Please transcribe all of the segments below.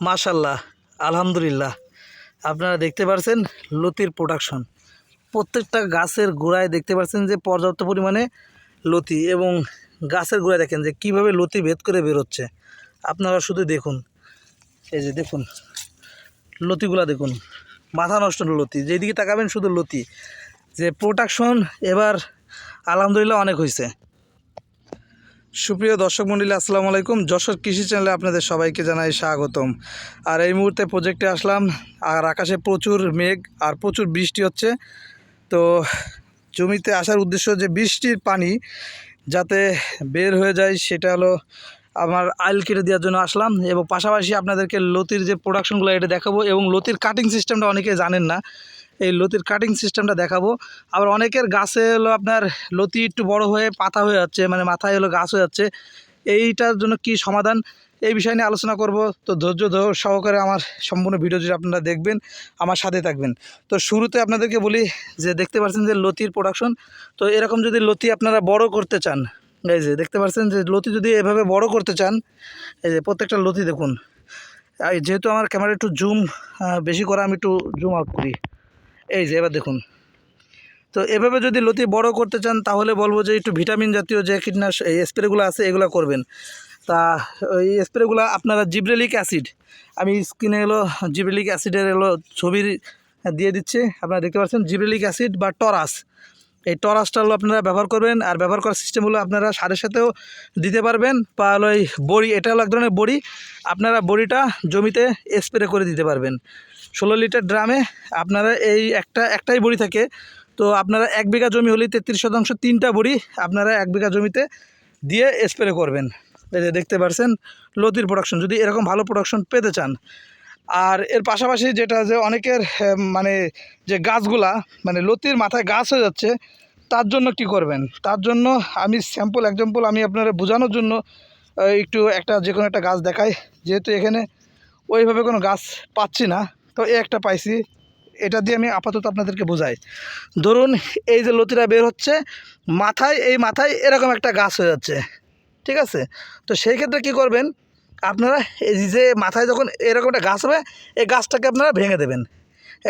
মাশাল্লাহ, আলহামদুলিল্লাহ। আপনারা দেখতে পাচ্ছেন লতির প্রোডাকশন প্রত্যেকটা গাছের গোড়ায় দেখতে পাচ্ছেন যে পর্যাপ্ত পরিমাণে লতি এবং গাছের গোড়ায় দেখেন যে কীভাবে লতি ভেদ করে বেরোচ্ছে। আপনারা শুধু দেখুন। এই যে দেখুন, লতিগুলা দেখুন। মাথা নষ্ট লতি, যেদিকে তাকাবেন শুধু লতি। যে প্রোডাকশন এবার আলহামদুলিল্লাহ অনেক হয়েছে সুপ্রিয় দর্শক মন্ডলী, আসসালামু আলাইকুম। যশোর কৃষি চ্যানেলে আপনাদের সবাইকে জানাই স্বাগতম। আর এই মুহূর্তে প্রজেক্টে আসলাম, আর আকাশে প্রচুর মেঘ আর প্রচুর বৃষ্টি হচ্ছে। তো জমিতে আসার উদ্দেশ্য যে বৃষ্টির পানি যাতে বের হয়ে যায়, সেটা হলো আমার আইল কেটে দেওয়ার জন্য আসলাম। এবং পাশাপাশি আপনাদেরকে লতির যে প্রোডাকশনগুলো এটা দেখাবো। এবং লতির কাটিং সিস্টেমটা অনেকে জানেন না। এই লতির কাটিং সিস্টেমটা দেখাবো। আবার অনেকের গাছে হলো আপনার লতি একটু বড় হয়ে পাতা হয়ে যাচ্ছে মানে মাথায় হলো গাছ হয়ে যাচ্ছে। এইটার জন্য কি সমাধান? এই বিষয় নিয়ে আলোচনা করব। তো ধৈর্য সহকারে আমার সম্পূর্ণ ভিডিও যদি আপনারা দেখবেন, আমার সাথে থাকবেন। তো শুরুতে আপনাদেরকে বলি যে, দেখতে পাচ্ছেন যে লতির প্রোডাকশন তো এরকম যদি লতি আপনারা বড় করতে চান, এই যে দেখতে পাচ্ছেন যে লতি যদি এভাবে বড় করতে চান, এই যে প্রত্যেকটা লতি দেখুন। যেহেতু আমার ক্যামেরা একটু জুম বেশি করা আমি একটু জুম আউট করি। এই যে, এবার দেখুন। তো এভাবে যদি লতি বড় করতে চান, তাহলে বলব যে একটু ভিটামিন জাতীয় যে কীটনাশক স্প্রেগুলো আছে, এগুলো করবেন। তা, এই স্প্রেগুলো আপনারা জিব্রেলিক অ্যাসিড, আমি স্কিনে এলো জিব্রেলিক অ্যাসিডের এলো ছবির দিয়ে দিচ্ছে। আপনারা দেখতে পাচ্ছেন, জিব্রেলিক অ্যাসিড বা টরাস। এই টরাসটা হলো আপনারা ব্যবহার করবেন আর ব্যবহার করার সিস্টেম হলো আপনারা সারের সাথেও দিতে পারবেন। বা হলো এই বড়ি, এটা হলো এক ধরনের বড়ি। আপনারা বড়িটা জমিতে স্প্রে করে দিতে পারবেন। ষোলো লিটার ড্রামে আপনারা এই একটা, একটাই বড়ি থাকে। তো আপনারা এক বিঘা জমি হলেই তেত্রিশ শতাংশ তিনটা বড়ি আপনারা এক বিঘা জমিতে দিয়ে স্প্রে করবেন। এই যে দেখতে পারছেন, লতির প্রোডাকশন যদি এরকম ভালো প্রোডাকশন পেতে চান আর এর পাশাপাশি যেটা যে অনেকের মানে যে গাছগুলা মানে লতির মাথায় গাছ হয়ে যাচ্ছে, তার জন্য কি করবেন? তার জন্য আমি স্যাম্পল, এক্সাম্পল আমি আপনারা বোঝানোর জন্য একটু একটা যে কোনো একটা গাছ দেখাই। যেহেতু এখানে ওইভাবে কোনো গাছ পাচ্ছি না, তো এ একটা পাইছি। এটা দিয়ে আমি আপাতত আপনাদেরকে বোঝাই। ধরুন এই যে লতিটা বের হচ্ছে, মাথায়, এই মাথায় এরকম একটা গাছ হয়ে যাচ্ছে, ঠিক আছে? তো সেই ক্ষেত্রে কী করবেন? আপনারা এই যে মাথায় যখন এরকম একটা গাছ হবে, এই গাছটাকে আপনারা ভেঙে দেবেন।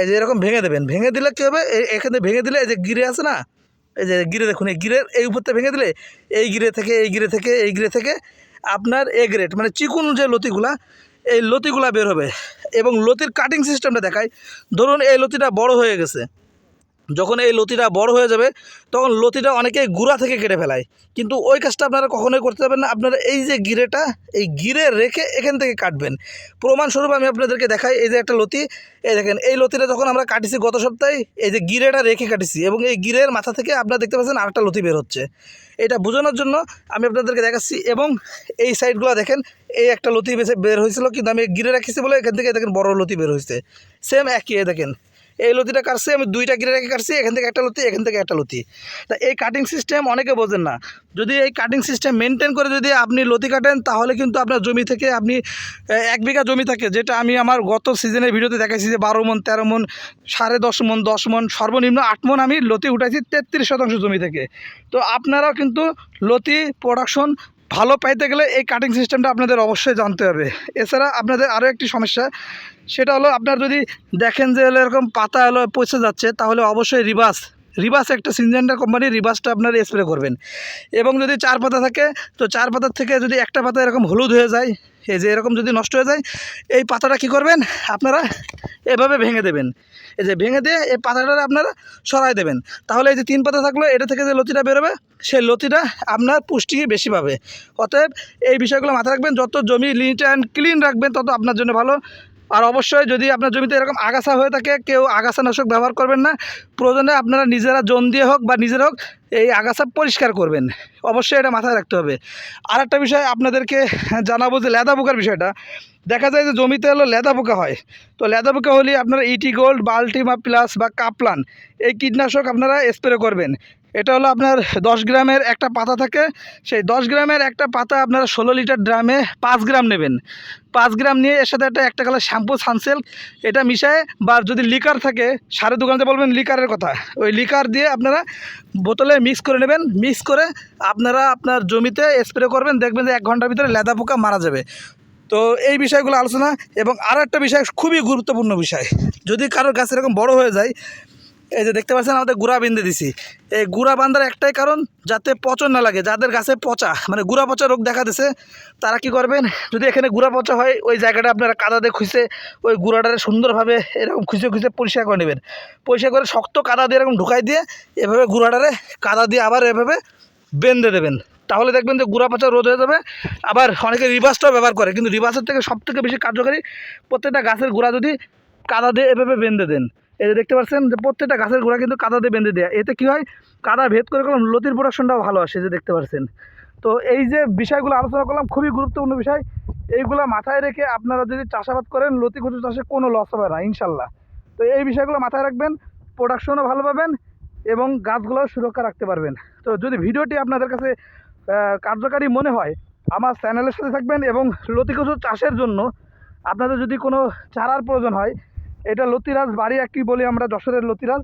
এই যে এরকম ভেঙে দেবেন। ভেঙে দিলে কী হবে? এখানে ভেঙে দিলে এই যে গিরে আছে না, এই যে গিরে দেখুন, এই গিরের এই উপরতে ভেঙে দিলে, এই গিরে থেকে, এই গিরে থেকে, এই গিরে থেকে আপনার এ গ্রেড মানে চিকুন যে লতিগুলা, এই লতিগুলা বের হবে। এবং লতির কাটিং সিস্টেমটা দেখায় ধরুন এই লতিটা বড় হয়ে গেছে। যখন এই লতিটা বড় হয়ে যাবে, তখন লতিটা অনেকে গুড়া থেকে কেটে ফেলায়। কিন্তু ওই কাজটা আপনারা কখনোই করতে পারবেন না। আপনারা এই যে গিরেটা, এই গিরে রেখে এখান থেকে কাটবেন। প্রমাণস্বরূপ আমি আপনাদেরকে দেখাই, এই যে একটা লতি, এই দেখেন, এই লতিটা যখন আমরা কাটিছি গত সপ্তাহে, এই যে গিরেটা রেখে কাটিছি এবং এই গিরের মাথা থেকে আপনারা দেখতে পাচ্ছেন আরেকটা লতি বের হচ্ছে। এটা বোঝানোর জন্য আমি আপনাদেরকে দেখাচ্ছি এবং এই সাইডগুলো দেখেন, এই একটা লতি বেছে বের হয়েছিল, কিন্তু আমি গিরে রাখিছি বলে এখান থেকে দেখেন বড় লতি বের হয়েছে। সেম একই দেখেন। এই লতিটা কাটছি, আমি দুইটা গিরে রেখে কাটছি, এখান থেকে একটা লতি, এখান থেকে একটা লতি। তা এই কাটিং সিস্টেম অনেকে বোঝেন না। যদি এই কাটিং সিস্টেম মেনটেন করে যদি আপনি লতি কাটেন, তাহলে কিন্তু আপনার জমি থেকে আপনি এক বিঘা জমি থাকে, যেটা আমি আমার গত সিজনের ভিডিওতে দেখাইছি যে বারো মন, তেরো মন, সাড়ে দশ মন দশ মন, সর্বনিম্ন আট মন আমি লতি উঠাইছি তেত্রিশ শতাংশ জমি থেকে। তো আপনারাও কিন্তু লতি প্রোডাকশন ভালো পাইতে গেলে এই কাটিং সিস্টেমটা আপনাদের অবশ্যই জানতে হবে। এছাড়া আপনাদের আরও একটি সমস্যা, সেটা হলো আপনার যদি দেখেন যে হলো এরকম পাতা হলো পচে যাচ্ছে, তাহলে অবশ্যই রিবাস রিবাস একটা সিনজেন্ডার কোম্পানির রিবাসটা আপনার স্প্রে করবেন। এবং যদি চার পাতা থাকে, তো চার পাতার থেকে যদি একটা পাতা এরকম হলুদ হয়ে যায়, এই যে এরকম যদি নষ্ট হয়ে যায়, এই পাতাটা কি করবেন? আপনারা এভাবে ভেঙে দেবেন। এই যে ভেঙে দিয়ে এই পাতাটা আপনারা সরাই দেবেন। তাহলে এই যে তিন পাতা থাকল, এটা থেকে যে লতিটা বেরোবে, সেই লতিটা আপনার পুষ্টি বেশি পাবে। অতএব এই বিষয়গুলো মাথায় রাখবেন, যত জমি লিট অ্যান্ড ক্লিন রাখবেন, তত আপনার জন্য ভালো। আর অবশ্যই যদি আপনার জমিতে এরকম আগাছা হয়ে থাকে, কেউ আগাছা নাশক ব্যবহার করবেন না। প্রয়োজনে আপনারা নিজেরা জন দিয়ে হোক বা নিজের হোক এই আগাছা পরিষ্কার করবেন। অবশ্যই এটা মাথায় রাখতে হবে। আর একটা বিষয় আপনাদেরকে জানাব যে লেদা পোকার বিষয়টা। দেখা যায় যে জমিতে হলো লেদা পোকা হয়। তো লেদা পোকা হলে আপনারা ইটি গোল্ড বাল্টিমা প্লাস বা কাপলান এই কীটনাশক আপনারা স্প্রে করবেন। এটা হলো আপনার দশ গ্রামের একটা পাতা থাকে। সেই দশ গ্রামের একটা পাতা আপনারা ষোলো লিটার ড্রামে পাঁচ গ্রাম নেবেন। পাঁচ গ্রাম নিয়ে এর সাথে একটা একটা কালার শ্যাম্পু সানসেল এটা মিশায় বা যদি লিকার থাকে সারের দোকানতে বলবেন লিকারের কথা। ওই লিকার দিয়ে আপনারা বোতলে মিক্স করে নেবেন। মিক্স করে আপনারা আপনার জমিতে স্প্রে করবেন, দেখবেন যে এক ঘণ্টার ভিতরে লেদা পোকা মারা যাবে। তো এই বিষয়গুলো আলোচনা এবং আরও একটা বিষয় খুবই গুরুত্বপূর্ণ বিষয়। যদি কারোর গাছ এরকম বড় হয়ে যায় এই যে দেখতে পাচ্ছেন আমাদের গুড়া বেঁধে দিছি। এই গুড়া বান্ধার একটাই কারণ, যাতে পচন না লাগে, যাদের গাছে পচা মানে গুড়া পচা রোগ দেখা দিছে, তারা কি করবেন, যদি এখানে গুড়া পচা হয়, ওই জায়গাটা আপনারা কাদা দিয়ে খুঁজে ওই গুঁড়াটারে সুন্দরভাবে এরকম খুঁজে খুঁজে পরিষ্কার করে নেবেন। পরিষ্কার করে শক্ত কাদা দিয়ে এরকম ঢুকাই দিয়ে, এভাবে গুঁড়াটারে কাদা দিয়ে আবার এভাবে বেঁধে দেবেন। তাহলে দেখবেন যে গুঁড়া পচা রোদ হয়ে যাবে। আবার অনেকে রিভার্সটাও ব্যবহার করে, কিন্তু রিভার্সের থেকে সবথেকে বেশি কার্যকারী প্রত্যেকটা গাছের গোড়া যদি কাদা দিয়ে এভাবে বেঁধে দেন। এই যে দেখতে পাচ্ছেন যে প্রত্যেকটা গাছের গোড়া কিন্তু কাদা দিয়ে বেঁধে দেয়। এতে কী হয়? কাদা ভেদ করে করলাম লতির প্রোডাকশনটাও ভালো আসে যে দেখতে পাচ্ছেন। তো এই যে বিষয়গুলো আলোচনা করলাম, খুবই গুরুত্বপূর্ণ বিষয়। এইগুলো মাথায় রেখে আপনারা যদি চাষাবাদ করেন, লতি কচু চাষে কোনো লস হবে না, ইনশাল্লাহ। তো এই বিষয়গুলো মাথায় রাখবেন প্রোডাকশনও ভালো পাবেন এবং গাছগুলোও সুরক্ষা রাখতে পারবেন। তো যদি ভিডিওটি আপনাদের কাছে কার্যকারী মনে হয়, আমার চ্যানেলের সাথে থাকবেন এবং লতি কচু চাষের জন্য আপনাদের যদি কোনো চারার প্রয়োজন হয় এটা লতিরাজ, বাড়ি একটি বলি আমরা, যশোরের লতিরাজ।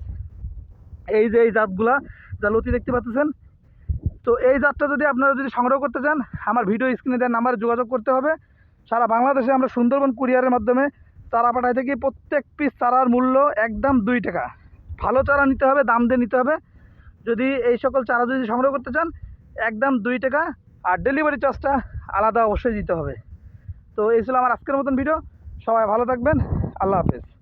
এই যে এই জাতগুলা, যা লতি দেখতে পাচ্ছেন। তো এই জাতটা যদি আপনারা যদি সংগ্রহ করতে চান, আমার ভিডিও স্ক্রিনে দেওয়ার নাম্বারে যোগাযোগ করতে হবে। সারা বাংলাদেশে আমরা সুন্দরবন কুরিয়ারের মাধ্যমে চারা পাঠাই থাকি। প্রত্যেক পিস চারার মূল্য একদম দুই টাকা। ভালো চারা নিতে হবে, দাম দিয়ে নিতে হবে। যদি এই সকল চারা যদি সংগ্রহ করতে চান, একদম দুই টাকা। আর ডেলিভারি চার্জটা আলাদা অবশ্যই দিতে হবে। তো এই ছিল আমার আজকের মতন ভিডিও। সবাই ভালো থাকবেন। আল্লাহ হাফেজ।